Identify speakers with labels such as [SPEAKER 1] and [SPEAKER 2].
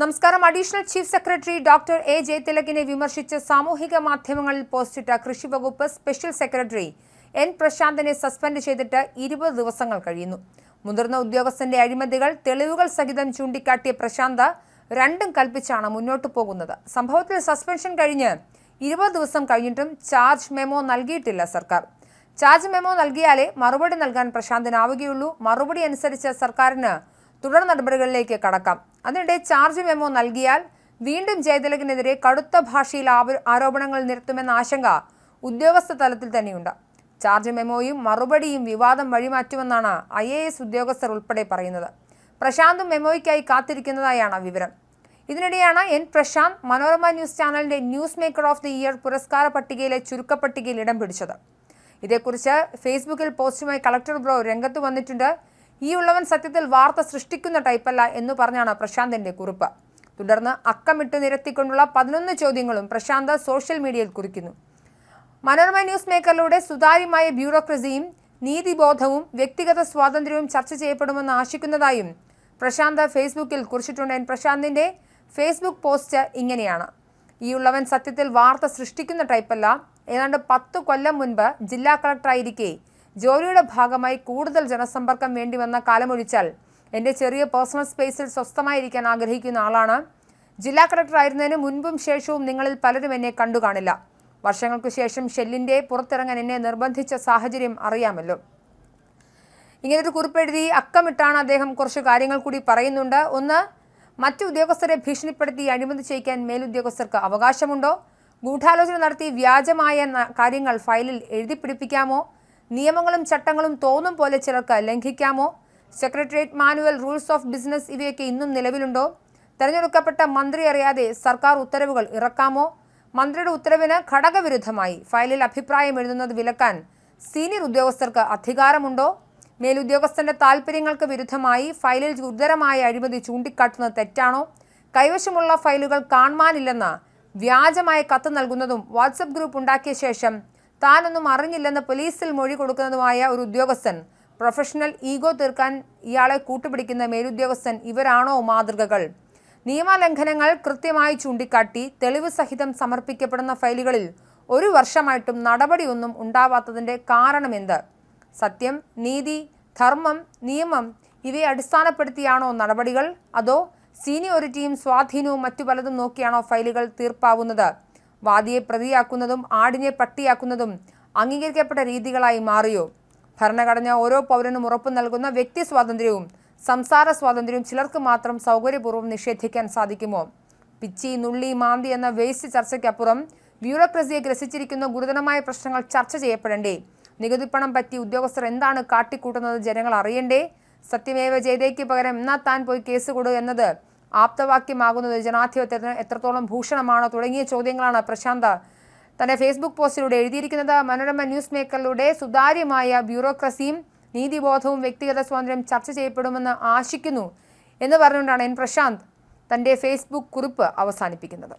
[SPEAKER 1] നമസ്കാരം. Additional chief secretary doctor A ജയതിലകിനെ വിമർശിച്ച് സാമൂഹിക മാധ്യമങ്ങളിൽ പോസ്റ്റിട്ട കൃഷി വകുപ്പ് സ്പെഷ്യൽ സെക്രട്ടറി എൻ പ്രശാന്തിനെ സസ്പെൻഡ് ചെയ്തിട്ട് ഇരുപത് ദിവസങ്ങൾ കഴിയുന്നു. മുതിർന്ന ഉദ്യോഗസ്ഥന്റെ അഴിമതികൾ തെളിവുകൾ സഹിതം ചൂണ്ടിക്കാട്ടിയ പ്രശാന്ത് രണ്ടും കൽപ്പിച്ചാണ് മുന്നോട്ടു പോകുന്നത്. സംഭവത്തിൽ സസ്പെൻഷൻ കഴിഞ്ഞ് ഇരുപത് ദിവസം കഴിഞ്ഞിട്ടും ചാർജ് മെമോ നൽകിയിട്ടില്ല സർക്കാർ. ചാർജ് മെമോ നൽകിയാലേ മറുപടി നൽകാൻ പ്രശാന്തിനാവുകയുള്ളൂ. മറുപടി അനുസരിച്ച് സർക്കാരിന് തുടർ നടപടികളിലേക്ക് കടക്കാം. അതിനിടെ ചാർജ് മെമ്മോ നൽകിയാൽ വീണ്ടും ജയതിലകിനെതിരെ കടുത്ത ഭാഷയിൽ ആരോപണങ്ങൾ നിരത്തുമെന്ന ആശങ്ക ഉദ്യോഗസ്ഥ തലത്തിൽ തന്നെയുണ്ട്. ചാർജ് മെമ്മോയും മറുപടിയും വിവാദം വഴിമാറ്റുമെന്നാണ് ഐ എ എസ് ഉദ്യോഗസ്ഥർ ഉൾപ്പെടെ പറയുന്നത്. പ്രശാന്തും മെമ്മോയ്ക്കായി കാത്തിരിക്കുന്നതായാണ് വിവരം. ഇതിനിടെയാണ് എൻ പ്രശാന്ത് മനോരമ ന്യൂസ് ചാനലിന്റെ news maker of the year പുരസ്കാര പട്ടികയിലെ ചുരുക്കപ്പട്ടികയിൽ ഇടം പിടിച്ചത്. ഇതേക്കുറിച്ച് ഫേസ്ബുക്കിൽ പോസ്റ്റുമായി കളക്ടർ ബ്രോ രംഗത്ത് വന്നിട്ടുണ്ട്. ഈ ഉള്ളവൻ സത്യത്തിൽ വാർത്ത സൃഷ്ടിക്കുന്ന ടൈപ്പല്ല എന്ന് പറഞ്ഞാണ് പ്രശാന്തിന്റെ കുറിപ്പ്. തുടർന്ന് അക്കമിട്ട് നിരത്തിക്കൊണ്ടുള്ള പതിനൊന്ന് ചോദ്യങ്ങളും പ്രശാന്ത് സോഷ്യൽ മീഡിയയിൽ കുറിക്കുന്നു. മനോരമ ന്യൂസ് മേക്കറിലൂടെ സുതാര്യമായ ബ്യൂറോക്രസിയും നീതിബോധവും വ്യക്തിഗത സ്വാതന്ത്ര്യവും ചർച്ച ചെയ്യപ്പെടുമെന്ന് ആശിക്കുന്നതായും പ്രശാന്ത് ഫേസ്ബുക്കിൽ കുറിച്ചിട്ടുണ്ട്. പ്രശാന്തിന്റെ ഫേസ്ബുക്ക് പോസ്റ്റ് ഇങ്ങനെയാണ്. ഈ ഉള്ളവൻ സത്യത്തിൽ വാർത്ത സൃഷ്ടിക്കുന്ന ടൈപ്പല്ല. ഏതാണ്ട് പത്ത് കൊല്ലം മുൻപ് ജില്ലാ കളക്ടറായിരിക്കെ ജോലിയുടെ ഭാഗമായി കൂടുതൽ ജനസമ്പർക്കം വേണ്ടിവന്ന കാലമൊഴിച്ചാൽ എന്റെ ചെറിയ പേഴ്സണൽ സ്പേസിൽ സ്വസ്ഥമായിരിക്കാൻ ആഗ്രഹിക്കുന്ന ആളാണ്. ജില്ലാ കളക്ടർ ആയിരുന്നതിന് മുൻപും ശേഷവും നിങ്ങളിൽ പലരും എന്നെ കണ്ടു കാണില്ല വർഷങ്ങൾക്ക് ശേഷം ഷെല്ലിന്റെ പുറത്തിറങ്ങാൻ എന്നെ നിർബന്ധിച്ച സാഹചര്യം അറിയാമല്ലോ. ഇങ്ങനൊരു കുറിപ്പെഴുതി അക്കമിട്ടാണ് അദ്ദേഹം കുറച്ച് കാര്യങ്ങൾ കൂടി പറയുന്നുണ്ട്. ഒന്ന് മറ്റു ഉദ്യോഗസ്ഥരെ ഭീഷണിപ്പെടുത്തി അഴിമതി ചെയ്യിക്കാൻ മേലുദ്യോഗസ്ഥർക്ക് അവകാശമുണ്ടോ? ഗൂഢാലോചന നടത്തി വ്യാജമായ കാര്യങ്ങൾ ഫയലിൽ എഴുതി പിടിപ്പിക്കാമോ? നിയമങ്ങളും ചട്ടങ്ങളും തോന്നും പോലെ ചിലർക്ക് ലംഘിക്കാമോ? Secretariat manual rules of business ഇവയൊക്കെ ഇന്നും നിലവിലുണ്ടോ? തെരഞ്ഞെടുക്കപ്പെട്ട മന്ത്രി അറിയാതെ സർക്കാർ ഉത്തരവുകൾ ഇറക്കാമോ? മന്ത്രിയുടെ ഉത്തരവിന് ഘടകവിരുദ്ധമായി ഫയലിൽ അഭിപ്രായം എഴുതുന്നത് വിലക്കാൻ സീനിയർ ഉദ്യോഗസ്ഥർക്ക് അധികാരമുണ്ടോ? മേലുദ്യോഗസ്ഥന്റെ താൽപ്പര്യങ്ങൾക്ക് വിരുദ്ധമായി ഫയലിൽ ഗുരുതരമായ അഴിമതി ചൂണ്ടിക്കാട്ടുന്നത് തെറ്റാണോ? കൈവശമുള്ള ഫയലുകൾ കാണാനില്ലെന്ന് വ്യാജമായ കത്ത് നൽകുന്നതും വാട്സപ്പ് ഗ്രൂപ്പ് ഉണ്ടാക്കിയ ശേഷം താനൊന്നും അറിഞ്ഞില്ലെന്ന് പോലീസിൽ മൊഴി കൊടുക്കുന്നതുമായ ഒരു ഉദ്യോഗസ്ഥൻ. പ്രൊഫഷണൽ ഈഗോ തീർക്കാൻ ഇയാളെ കൂട്ടുപിടിക്കുന്ന മേലുദ്യോഗസ്ഥൻ ഇവരാണോ മാതൃകകൾ? നിയമലംഘനങ്ങൾ കൃത്യമായി ചൂണ്ടിക്കാട്ടി തെളിവ് സഹിതം സമർപ്പിക്കപ്പെടുന്ന ഫയലുകളിൽ ഒരു വർഷമായിട്ടും നടപടിയൊന്നും ഉണ്ടാവാത്തതിന്റെ കാരണമെന്ത്? സത്യം നീതി ധർമ്മം നിയമം ഇവയെ അടിസ്ഥാനപ്പെടുത്തിയാണോ നടപടികൾ? അതോ സീനിയോറിറ്റിയും സ്വാധീനവും മറ്റു പലതും നോക്കിയാണോ ഫയലുകൾ തീർപ്പാവുന്നത്? വാദിയെ പ്രതിയാക്കുന്നതും ആടിനെ പട്ടിയാക്കുന്നതും അംഗീകരിക്കപ്പെട്ട രീതികളായി മാറിയോ? ഭരണഘടന ഓരോ പൗരനും ഉറപ്പ് നൽകുന്ന വ്യക്തി സ്വാതന്ത്ര്യവും സംസാര സ്വാതന്ത്ര്യവും ചിലർക്ക് മാത്രം സൗകര്യപൂർവം നിഷേധിക്കാൻ സാധിക്കുമോ? പിച്ചി നുള്ളി മാന്തി എന്ന വേസ്റ്റ് ചർച്ചയ്ക്കപ്പുറം ബ്യൂറോക്രസിയെ ഗ്രസിച്ചിരിക്കുന്ന ഗുരുതരമായ പ്രശ്നങ്ങൾ ചർച്ച ചെയ്യപ്പെടണ്ടേ? നികുതിപ്പണം പറ്റി ഉദ്യോഗസ്ഥർ എന്താണ് കാട്ടിക്കൂട്ടുന്നത് ജനങ്ങൾ അറിയണ്ടേ? സത്യമേവ ജയതയ്ക്ക് പകരം എന്നാ താൻ പോയി കേസ് കൊടു എന്നത് ആപ്തവാക്യമാകുന്നത് ജനാധിപത്യത്തിന് എത്രത്തോളം ഭൂഷണമാണോ തുടങ്ങിയ ചോദ്യങ്ങളാണ് പ്രശാന്ത്. തന്റെ ഫേസ്ബുക്ക് പോസ്റ്റിലൂടെ എഴുതിയിരിക്കുന്നത് മനോരമ ന്യൂസ് മേക്കറിലൂടെ സുതാര്യമായ ബ്യൂറോക്രസിയും നീതിബോധവും വ്യക്തിഗത സ്വാതന്ത്ര്യം ചർച്ച ചെയ്യപ്പെടുമെന്ന് ആശിക്കുന്നു എന്ന് പറഞ്ഞുകൊണ്ടാണ് എൻ പ്രശാന്ത് തന്റെ ഫേസ്ബുക്ക് കുറിപ്പ് അവസാനിപ്പിക്കുന്നത്.